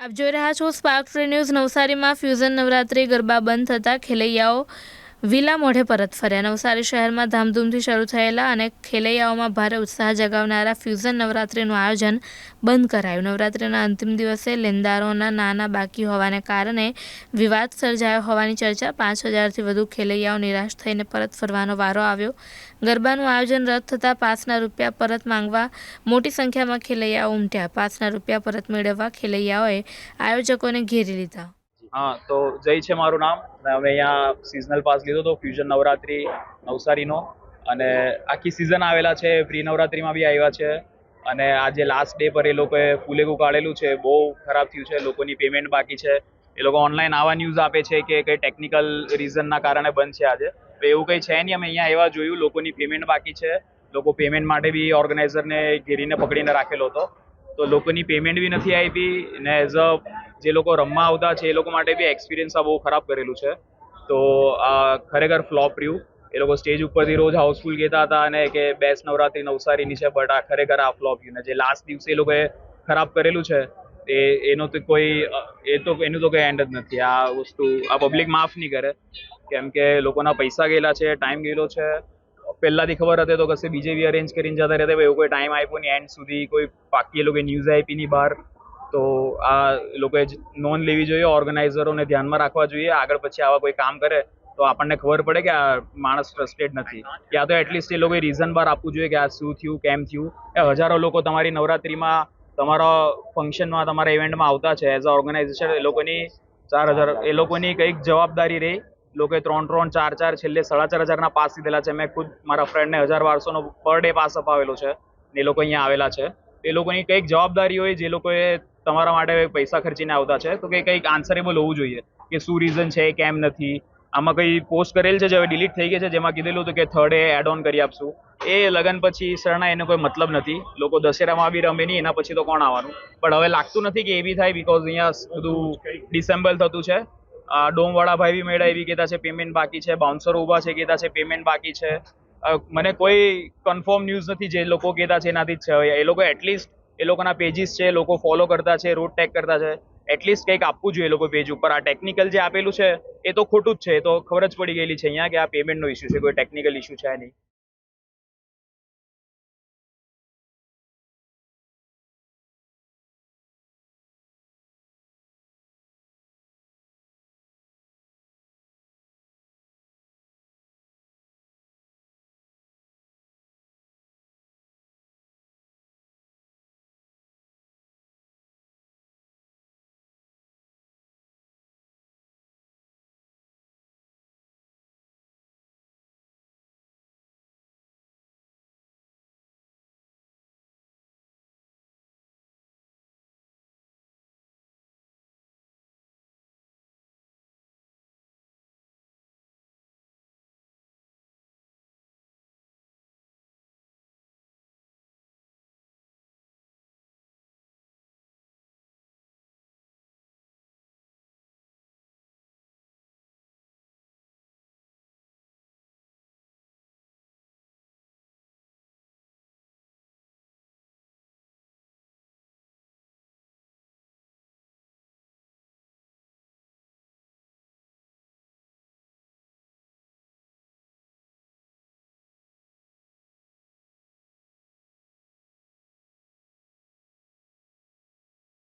આપ જોઈ રહ્યા છો સ્પાર્ક ન્યૂઝ નવસારીમાં ફ્યુઝન નવરાત્રી ગરબા બંધ થતાં ખેલૈયાઓ વિલા મોઢે પરત ફર્યા. નવસારી શહેરમાં ધામધૂમથી શરૂ થયેલા અને ખેલૈયાઓમાં ભારે ઉત્સાહ જગાવનારા ફ્યુઝન નવરાત્રિનું આયોજન બંધ કરાયું. નવરાત્રીના અંતિમ દિવસે લેનદારોના નાના બાકી હોવાને કારણે વિવાદ સર્જાયો હોવાની ચર્ચા પાંચ હજારથી વધુ ખેલૈયાઓ નિરાશ થઈને પરત ફરવાનો વારો આવ્યો. ગરબાનું આયોજન રદ થતાં પાસના રૂપિયા પરત માંગવા મોટી સંખ્યામાં ખેલૈયાઓ ઉમટ્યા. પાસના રૂપિયા પરત મેળવવા ખેલૈયાઓએ આયોજકોને ઘેરી લીધા. હા, તો જય છે મારું નામ. અને અમે અહીંયા સિઝનલ પાસ લીધો હતો ફ્યુઝન નવરાત્રી, નવસારીનો. અને આખી સિઝન આવેલા છે પ્રી નવરાત્રીમાં બી આવ્યા છે. અને આજે લાસ્ટ ડે પર એ લોકોએ ફૂલેગું કાઢેલું છે, બહુ ખરાબ થયું છે, લોકોની પેમેન્ટ બાકી છે. એ લોકો ઓનલાઈન આવા ન્યૂઝ આપે છે કે કંઈ ટેકનિકલ રીઝનના કારણે બંધ છે આજે. તો એવું કંઈ છે નહીં, અમે અહીંયા એવા જોયું, લોકોની પેમેન્ટ બાકી છે. લોકો પેમેન્ટ માટે બી ઓર્ગેનાઇઝરને ઘેરીને પકડીને રાખેલો હતો. તો લોકોની પેમેન્ટ બી નથી આવી ને એઝ અ જે લોકો રમવા આવતા છે, એ લોકો માટે બી એક્સપિરિયન્સ આ બહુ ખરાબ કરેલું છે. તો આ ખરેખર ફ્લોપ રહ્યું. એ લોકો સ્ટેજ ઉપરથી રોજ હાઉસફુલ કહેતા હતા અને કે બેસ્ટ નવરાત્રી નવસારીની છે બટ આ ખરેખર આ ફ્લોપ રહ્યું. ને જે લાસ્ટ દિવસે એ લોકોએ ખરાબ કરેલું છે, એ, એનો તો કોઈ, એ તો, એનું તો કોઈ એન્ડ જ નથી. આ વસ્તુ, આ પબ્લિક માફ નહીં કરે. કેમ કે લોકોના પૈસા ગયેલા છે ટાઈમ ગયેલો છે. પહેલાથી ખબર હતી તો કશે બીજે બી અરેન્જ કરીને જતા રહેતા એવો કોઈ ટાઈમ આપ્યો નહીં. એન્ડ સુધી કોઈ પાકી એ લોકો ન્યૂઝ આપી નહીં બહાર. તો આ લોકોએ નોન લેવી જોઈએ, ઓર્ગેનાઇઝરોને ધ્યાનમાં રાખવા જોઈએ. આગળ પછી આવા કોઈ કામ કરે તો આપણને ખબર પડે કે આ માણસ ટ્રસ્ટેડ નથી. યા તો એટલીસ્ટ એ લોકોએ રીઝન બાર આપવું જોઈએ કે આ શું થયું, કેમ થયું. એ હજારો લોકો તમારી નવરાત્રિમાં, તમારા ફંક્શનમાં તમારા ઇવેન્ટમાં આવતા છે. એઝ અ ઓર્ગેનાઇઝેશન એ લોકોની ચાર હજાર, એ લોકોની કંઈક જવાબદારી રહી. લોકોએ ત્રણ ત્રણ, ચાર ચાર, છેલ્લે સાડા ચાર હજારના પાસ લીધેલા છે. મેં ખુદ મારા ફ્રેન્ડને હજાર બારસોનો પર ડે પાસ અપાવેલો છે. એ લોકો અહીંયા આવેલા છે. એ લોકોની કંઈક જવાબદારી હોય જે લોકોએ તમારા માટે પૈસા ખર્ચીને આવતા છે. તો કે કંઈક આન્સરેબલ હોવું જોઈએ કે શું રીઝન છે, કેમ નથી. આમાં કંઈ પોસ્ટ કરેલ છે જે હવે ડિલીટ થઈ ગઈ છે, જેમાં કીધેલું હતું કે થર્ડ એ એડ ઓન કરી આપશું. એ લગન પછી શરણા એનો કોઈ મતલબ નથી. લોકો દશેરામાં બી રમે નહીં, એના પછી તો કોણ આવવાનું? પણ હવે લાગતું નથી કે એ બી થાય બિકોઝ અહીંયા બધું ડિસેમ્બલ થતું છે. આ ડોમવાળા ભાઈ બી મેળા એવી કહેતા છે પેમેન્ટ બાકી છે બાઉન્સર ઊભા છે, કહેતા છે પેમેન્ટ બાકી છે. મને કોઈ કન્ફર્મ ન્યૂઝ નથી જે લોકો કહેતા છે, એનાથી જ છે. એ લોકો એટલીસ્ટ એ લોકોના પેજીસ છે, લોકો ફોલો કરતા છે રૂટ ટેગ કરતા છે. એટલીસ્ટ કંઈક આપવું જોઈએ એ લોકો પેજ ઉપર. આ ટેકનિકલ જે આપેલું છે, એ તો ખોટું જ છે. એ તો ખબર જ પડી ગયેલી છે અહીંયા કે આ પેમેન્ટનો ઇસ્યુ છે, કોઈ ટેકનિકલ ઇસ્યુ છે નહીં.